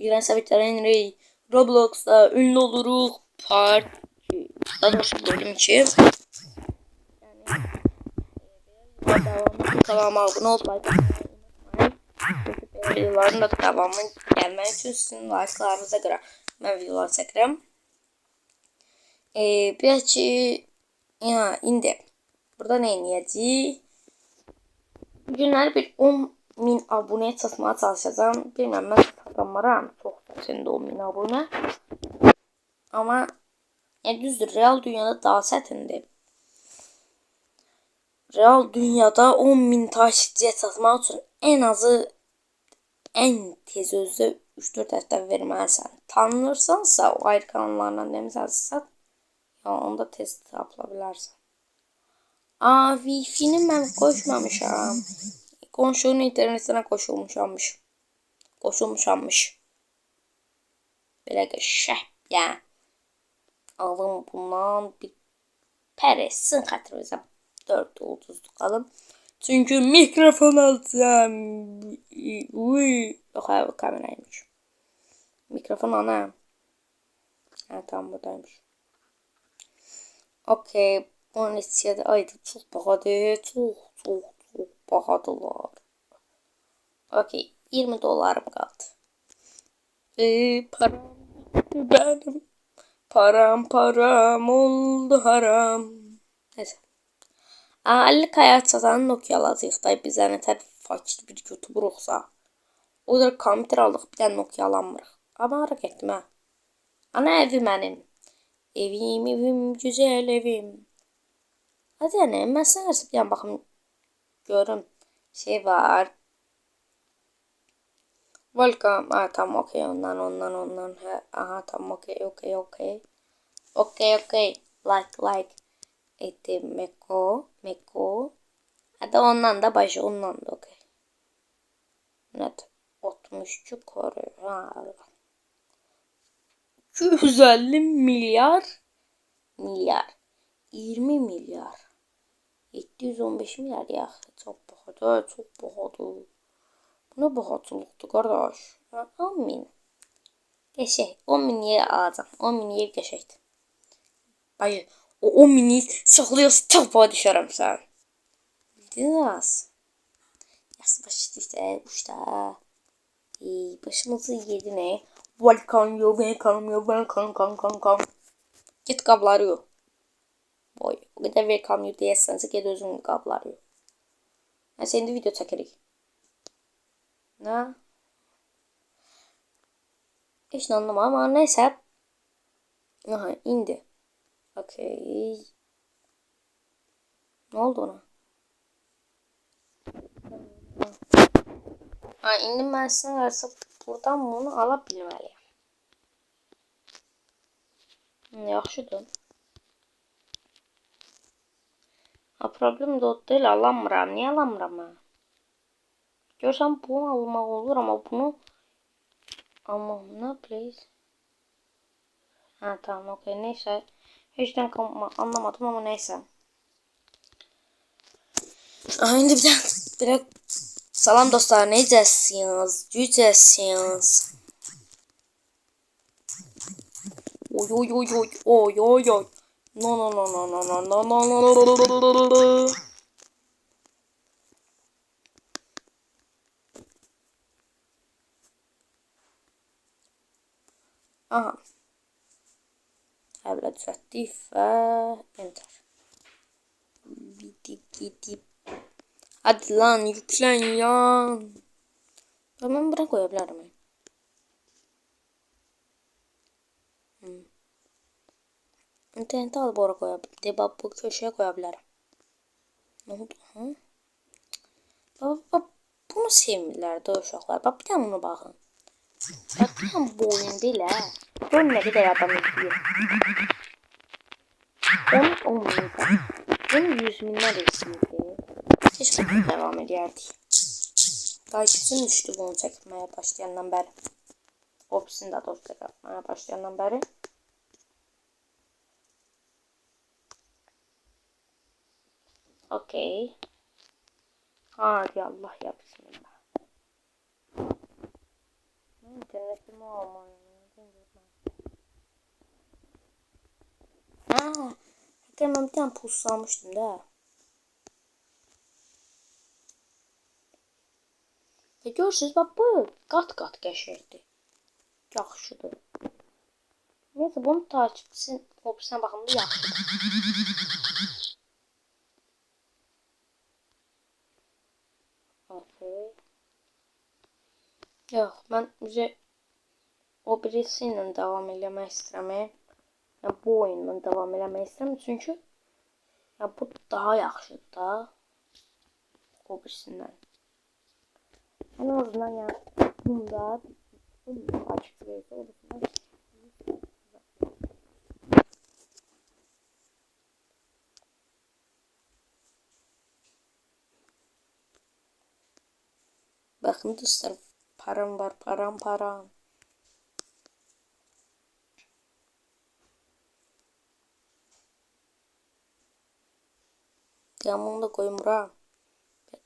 İğrenç Sabitler Roblox'ta ünlü oluruz. Part daha doğrusu bölüm için. Yani devamlı kanalıma abone böyle videoların da devamı gelmek için sizin like'larınıza göre ben videolar çekerim. Ee, biraz ya indi. Burada ne niyeti? Günler bir 10 bin abone satmaya çalışacağım. Bilmem ben Kamaran çok senin de 10 bin abone. Ama ne düzdür real dünyada daha sertindi. Real dünyada 10 bin takipçiye satmak için en azı en tez özde 3-4 hafta vermezsen. Tanınırsansa o ayrı kanallardan demizsen sat. Ya onu da test yapabilirsin. Aa Wi-Fi'ni ben koşmamışam. Konşunun internetine koşulmuşammış koşulmuşanmış. Böyle şeh ya. Alın bundan bir peresin hatırlayacağım. Dört ulduzluk alın. Çünkü mikrofon alacağım. Uy. Yok abi kameraymış. Mikrofon ana. Ha tamam buradaymış. Okey. Bunun istiyedi. Ayda çok pahalı. Çok çok çok pahalılar. Okey. 20 dolarım kaldı. Ee, param benim. Param param oldu haram. Neyse. 50 kaya çatan Nokia alacağıq da bizə nətər fakir bir youtuberuqsa. O da kompüter aldıq, bir dənə Nokia alamırıq. Amma hara getdim hə? Ana evi mənim. Evim, evim, güzel evim. Hadi yani ben sana bir yan bakım görüm. Şey var. Welcome. Ah tamam okey ondan ondan ondan. He, aha tamam okey okey okey. Okey okey. Like like. Etti Meko. Meko. Hadi ondan da başı ondan da okey. Net. 60 koruyor. Ha. 250 milyar milyar 20 milyar 715 milyar ya çok pahalı çok pahalı ne bu hatırlıktı kardeş? Ha, 10 min. Geçek. 10 min yeri alacağım. 10 min yeri geçekti. Bayı o 10 mini saxlayasın tapaya düşərəm sən. Bildiniz? Yası başı düşdü, uçdu. Ey, başımızı yedi ne? Welcome you, welcome you, welcome, come, come, come. Get qabları yox. Boy, o qədər welcome you deyəsənsə, get özün qabları yox. Nəsə, indi video çəkirik. Ne? Hiç anlamam ama neyse. Aha indi. Okey. Ne oldu ona? Ha indim ben size varsa buradan bunu alabilmeliyim. Yaxşıdır. Ha problem de o değil alamıram. Niye alamıram ha? Görsem bunu almak olur ama bunu ama ne please? Ha tamam okey neyse. Hiçten anlamadım ama neyse. Aynı bir bir de Salam dostlar, necəsiniz? Gücəsiniz? Oy oy oy oy oy oy oy. No no no no no no no no no no no no no Aha. Evle düzelttik ve enter. Gidip gidip. Hadi lan yüklen ya. Tamam bırak koyabilirim. Hmm. İnternete alıp oraya koyabilirim. Bak bu köşeye koyabilirim. Ne oldu? Ha? Bak, bak, bunu sevmirlər də uşaqlar. Bak bir tane buna baxın. Bak tam bu oyun değil ha. Rolleri de yapamıyorum. Ben olmuyor. Benim yüz binler eksildi. Keşke devam ederdi. Takipçim düştü bunu çekmeye başlayandan beri. Ofisinde dosya yapmaya başlayandan beri. Okey. Hadi Allah ya bismillah. Ne İnternetimi almayın. Aa, hakikaten ben bir tane pus almıştım da. Ve görürsünüz bak bu kat kat qəşəngdir. Yaxşıdır. Neyse bunu takipçisin opsiyona baxımda yaxşıdır. Okay. Yox, mən bizə o birisi ilə davam eləmək istəmirəm. Yəni bu oyunla davam eləmək istəmirəm çünki ya bu daha yaxşıdır da o birisindən. En azından yani bunda bunu açık verirse o dostlar param var param param. Bunu da koyayım buraya.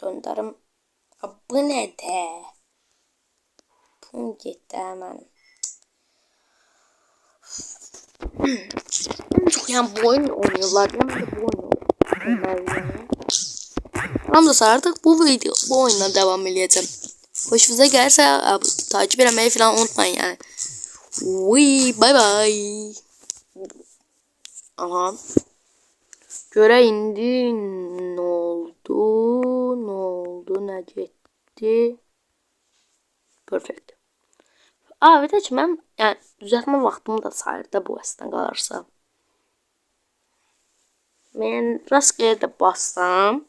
Döndürüm. Bu ne de? Pum gitti hemen. Çok yani bu oyun oynuyorlar. Yani bu oyun oynuyorlar. Tamam dostlar artık bu video bu oyundan devam edeceğim. Hoşunuza gelirse abi, takip etmeyi falan unutmayın yani. Uy, bye bye. Aha. Göre indi ne oldu ne oldu ne gitti. Perfect. Aa bir de ben yani düzeltme vaxtımı da sayırdı bu əsdən qalırsa. Mən rastgele də bassam,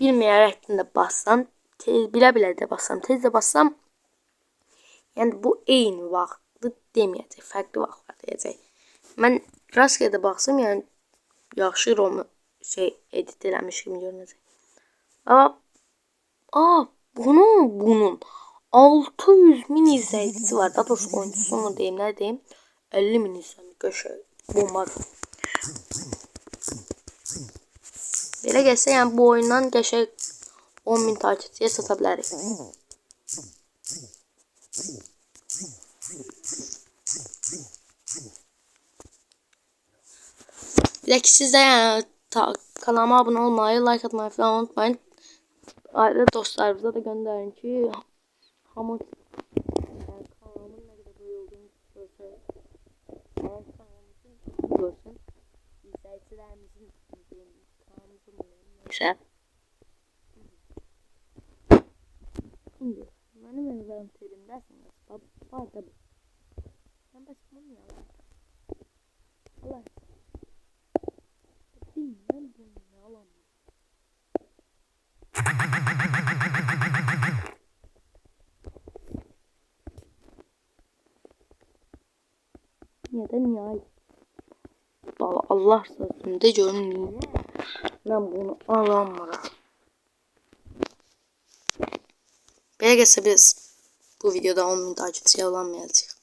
bilməyərəkdən də bassam, tez bilə-bilə də bassam, tez də bassam, yəni bu eyni vaxtı deməyəcək, fərqli vaxt var deyəcək. Mən rastgele baxsam, yəni yaxşı romu şey edit eləmiş kimi görünəcək. Aa, aa bunun bunun 600 min izləyicisi var. Daha doğrusu oyuncusu mu deyim, nə deyim? 50 min izləyicisi. Qəşəng. Bombadır. Belə gəlsə, yəni bu oyundan qəşəng 10 min takipçiyə sata bilərik. Bir de ki siz de yani ta, kanalıma abone olmayı, like atmayı falan unutmayın. Ayrıca dostlarımıza da gönderin ki hamı yani kanalımın ne kadar böyle olduğunu görse kanal kanalımızın görsün. İzleyicilerimizin kanalımızın neyse. Şimdi benim envanterimdesiniz. Var tabi. Ben başımın yalan. Allah Bilmem bunu yalan. Ya? Valla Allah sözünde görün niye? Ben bunu alamıram. Gəlsə biz bu videoda 10 min takipçiyə olamayacaq.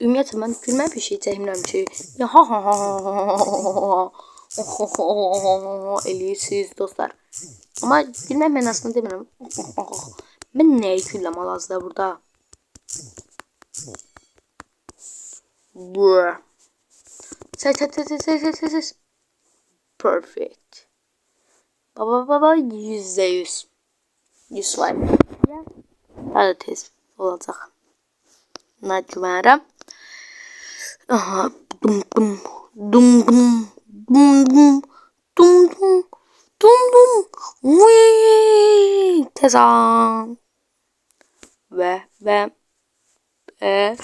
Ümumiyyətlə mən gülmə bir şey çəkmirəm ki. Ya ha ha ha ha ha eləyirsiniz dostlar. Amma gülmək mənasını demirəm. Mən nəyə gülləm hal-hazırda burada? Bruh. Ses ses ses ses ses ses ses. Perfect. Baba baba yüzde yüz. Yüz var. Da tez olacak. Buna güvenirim. Aha. Dum dum. Dum dum. Dum dum. Dum dum. Dum dum. Vii. Tezan. Ve ve ve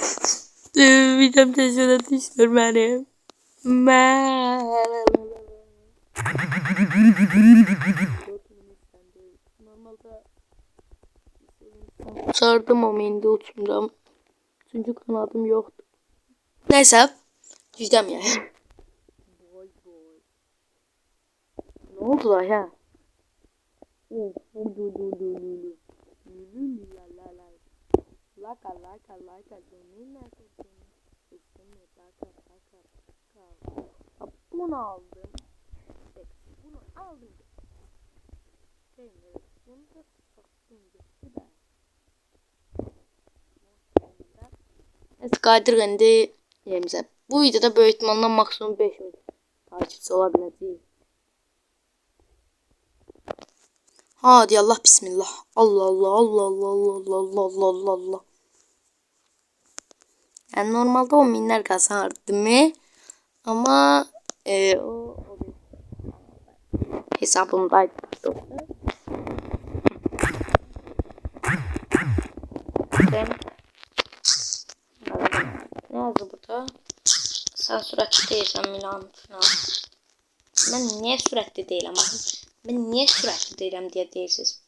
Videom teşhine düşür benim. Sardım ama indi uçumdan. Çünkü kanadım yoktu. Neyse. Cüzdem ya. Boy boy. Ne oldu da ya? Oh, oh. Laka, laka, laka. Domina, domina. Üstüne laka, laka, laka. Bunu aldım. Evet, aldım. Değil mi? Bunu da Evet qayıdırıq indi yerimizə. Bu videoda böyük ihtimalle maksimum 5000 takipçi ola biləcəyik. Hadi Allah bismillah. Allah Allah Allah Allah Allah Allah Allah Allah Allah. Yani normalde 10 binler kazanırdı mı? Ama e, o hesabımdaydı. Ben ne yazdı burada? Sen süratli değilsen Milan falan. Ben niye süratli değilim? Ben niye süratli değilim diye değilsiz.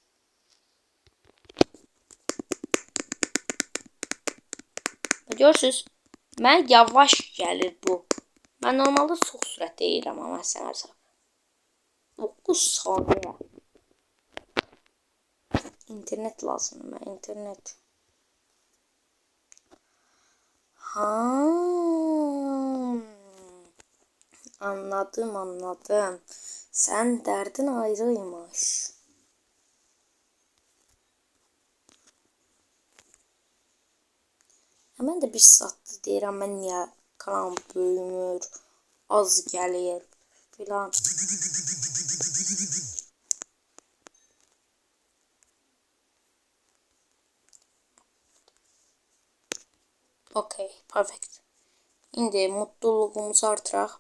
Görürsünüz. Mən yavaş gəlir bu. Mən normalda çox sürətli deyirəm amma sənərsə. 9 saniyə. İnternet lazımdır mən, internet. Ha. Anladım, anladım. Sen derdin ayrıymış. Hemen de bir sattı deyirəm mən niyə kanal böyümür, az gəlir filan. Okay, perfect. İndi mutluluğumuzu artıraq.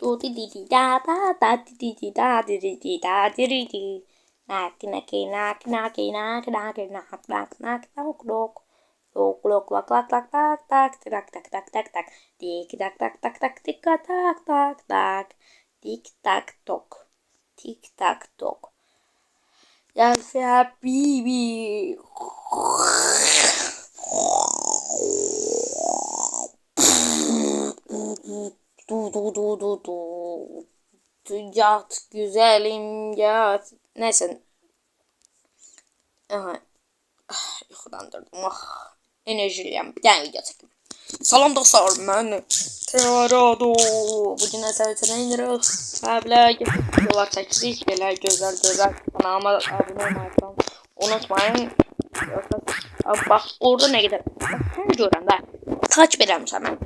Do di di di da da da di di di da di di di da di di di. Nak nak nak nak nak nak nak nak nak nak nak Lok lok lak lak lak tak tak tak tak tak tak tak tik tak tak tak tak tik tak tak tak tik tak tok tik tak tok ya sea bibi du du du du du yat güzelim yat neyse Aha. Ah, yuxulandırdım ah enerjiliyim. Yani video çekim. Salam dostlar ben Teorado. Bugün SRT'den indiriyoruz. Abiler yollar çekti. Şeyler güzel güzel. Kanalıma abone olmayı unutmayın. Bak orada ne gider. Sen görəm də. Takip edəm sənə.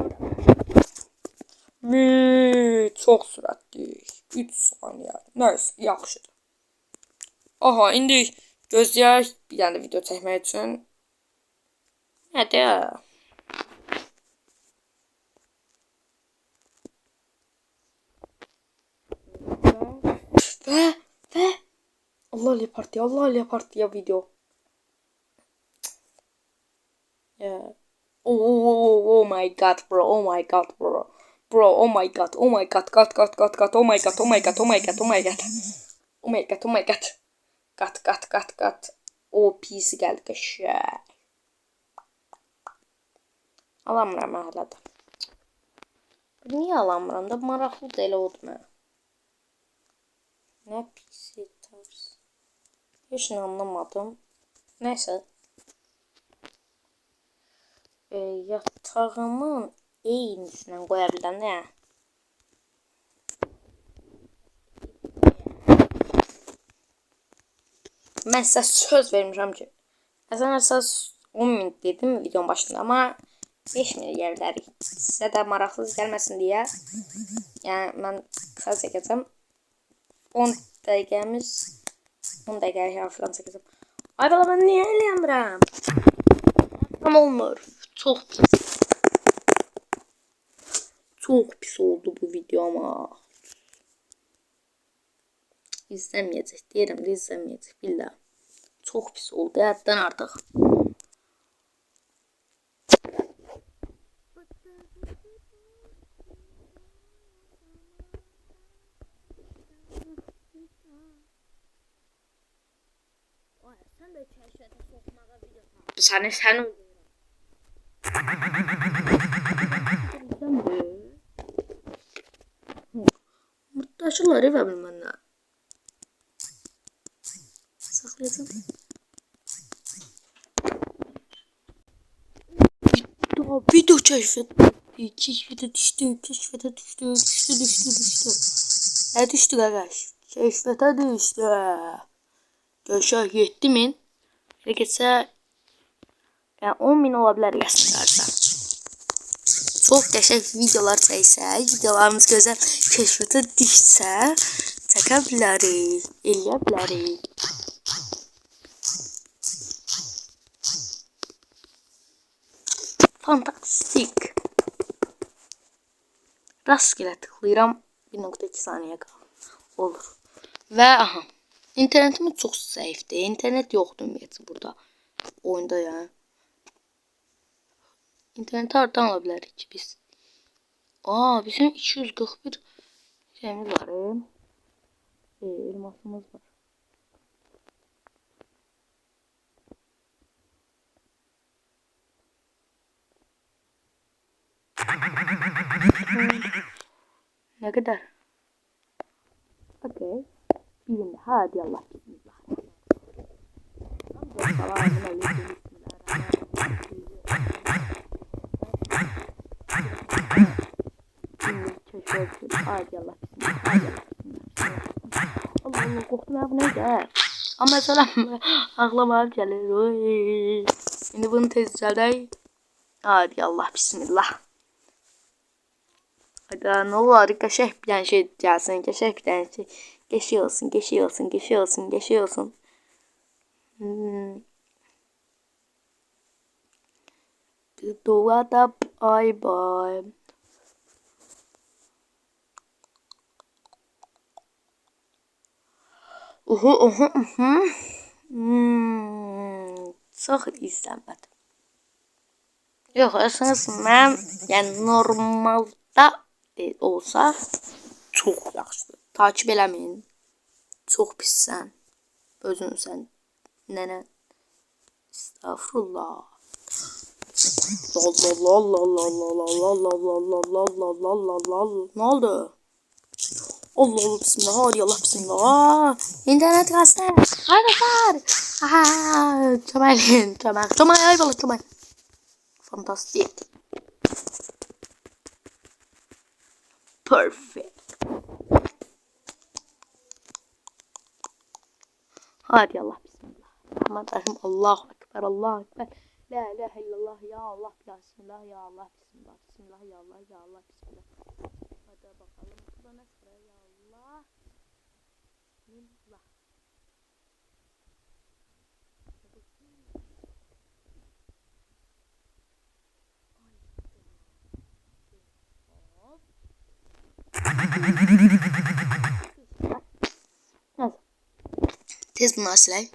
Çox sürətli. 3 saniyə. Nəysə, yaxşıdır. Aha, indi gözləyək bir dənə video çəkmək üçün. Hadi ya. Ve ve Allah Ali Parti Allah Ali Parti ya video. Yeah. Oh, oh, oh, oh my god bro oh my god bro. Bro oh my god oh my god god god god god oh my god oh my god oh my god oh my god. Oh my god oh my god. Kat kat kat kat. O pis geldi aşağı. Alamıram hələ də. Niyə alamıram da maraqlı da elə oldu mənə. Nə pis tarz. Heç nə anlamadım. Nəysə. E, yatağımın eynisine qoya bilən nə? Mən sizə söz vermişəm ki, əslən əsas 10 min dedim videonun başında, amma 5 milyarlar size de maraqsız gəlməsin deyə. Yəni mən qısa çəkəcəm. 10 dəqiqəmiz 10 dəqiqə ya filan çəkəcəm. Ay bala mən niyə eləyəmirəm tam olmur. Çox pis. Çox pis oldu bu video ama izləməyəcək deyirəm də izləməyəcək billah. Çox pis oldu həddən artıq. Sen sen Taşılar eve bilmem ne. Sakladım. Daha bir de keşfetti. Keşfete düştü, keşfete düştü, düştü, düştü, düştü. Ne düştü arkadaş? Keşfete düştü. Göşah yetti min. Gerekirse yani 10 bin olabilir gerçekten. Çok gerçek videolar çəksə, videolarımız gözəl keşfətə düşsə, çəkə bilərik, eləyə bilərik. Fantastik. Rastgele tıklayıram 1.2 saniyə qalır. Olur. Və aha. İnternetimiz çox zəifdir. İnternet yoxdur ümumiyyətlə burada. Oyunda yəni. İnterneti hardan ala bilərik biz? Aa, bizim 241 şeyimiz var. E? E, elmasımız var. Ne kadar? Okey. Bilim. Hadi Allah bismillah. Hadi Allah bismillah. Allah. Allah korktum ya bu neydi? Ama mesela aklıma gelir. Oy. Şimdi bunu tez düzelteyim. Hadi Allah bismillah. Hadi ne olur qəşəng bir dənə şey gəlsin, qəşəng bir dənə şey. Geçiyorsun, geçiyorsun, geçiyorsun, geçiyorsun. Hmm. Doğada bay bay. Uhu uhu uhu. Hmm, çok izlemedim. Yok aslında ben yani normalde e, olsa çok yaxşıdır. Takip eləməyin. Çox pissən. Özünsən. Nənə. Estağfurullah. Ne oldu? Allah Allah bismillah hadi Allah bismillah. İnternet gazete. Haydi var. Çömelin çömel. Çömel ay balık çömel. Fantastik. Perfect. Hadi Allah bismillah. Rahman Rahim Allahu Ekber Allahu Ekber. La ilahe illallah ya Allah ya bismillah ya Allah bismillah bismillah ya Allah ya Allah bismillah. Hadi bakalım bu da ne sıra ya Allah. Bismillah. Hop. Neyse. Tez bunu silay.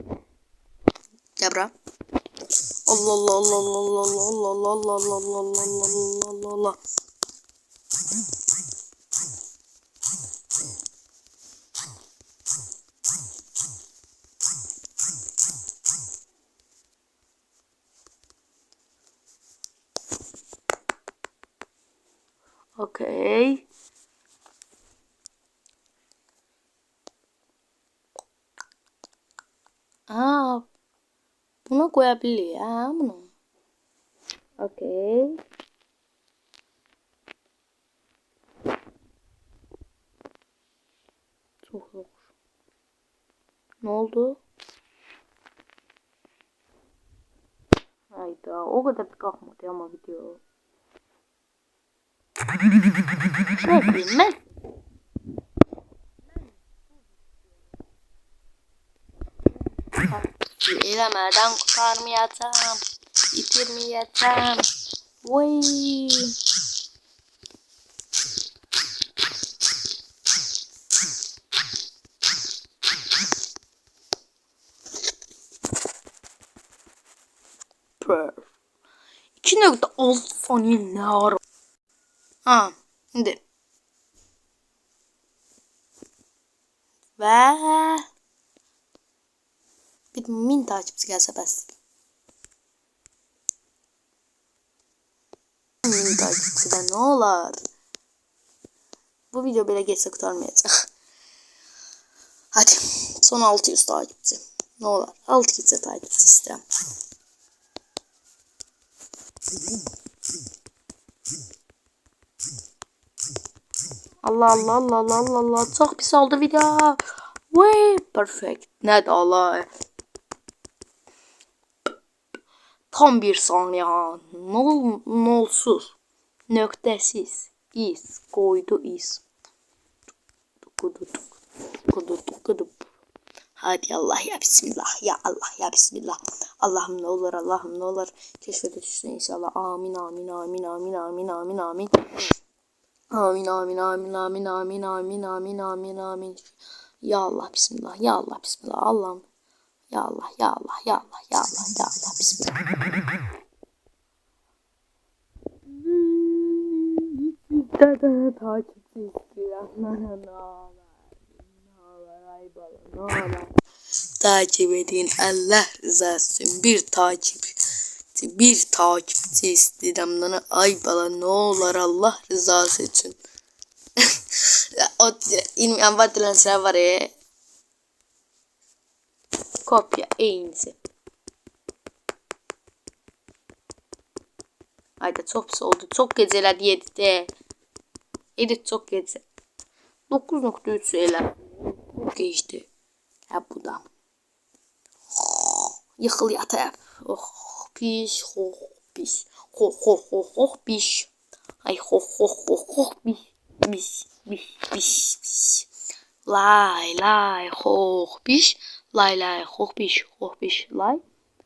Cabra. Allah Allah Allah Allah Allah Allah Allah Allah Allah Allah Allah Allah Allah Allah Okay. Aa, buna koyabiliyor ya bunu. Okay. Çok zor. Ne oldu? Hayda o kadar da kalkmadı ama video. Ne bileyim Bilemeden kurtarmayacağım. Bitirmeyeceğim. Vay. İki nokta altı saniye ne var? Ha, şimdi. Ve bir min takipçi gelse bas. Min takipçiden ne olur? Bu video böyle geçse kurtarmayacak. Hadi son 600 takipçi. Ne olur 6 gitse takipçi. Allah Allah Allah Allah Allah Allah çok pis oldu video. Way perfect. Ne de Allah. Tam bir saniye. Nol, nolsuz. Nöktesiz. İz. Koydu iz. Hadi Allah ya Bismillah. Ya Allah ya Bismillah. Allah'ım ne olur Allah'ım ne olur. Keşfete düşsün inşallah. Amin amin amin amin amin amin amin. Amin amin amin amin amin amin amin amin amin. Ya Allah Bismillah. Ya Allah Bismillah. Allah'ım. Ya Allah ya Allah ya Allah ya Allah ya Allah Bismillah. Dada takipçi? Takip edin Allah rızası için bir takip bir takipçi istedim lan ay bala ne olur Allah rızası için. o ilmeyen vatilense var ya. Kopya iyisi. Hayda çok pis oldu. Çok geceler yedide. Edit çok gece. 9.3 şeyler. Çok geçti. Ha bu da. Yıkıl yatar. Oh piş oh piş. Ho ho ho ho piş. Ay ho ho ho ho piş. Piş piş piş piş. Lay lay ho piş. Lay lay ho piş ho piş lay.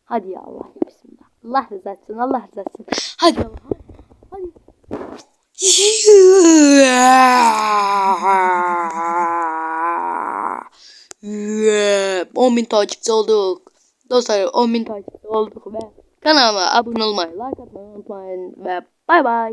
Hadi ya Allah bismillah. Allah rızası Allah rızası. Hadi Allah. Hadi. Yeah. 10 bin takipçi olduk. Dostlar 10 bin takipçi olduk ve kanalıma abone olmayı, like atmayı unutmayın ve bay bay.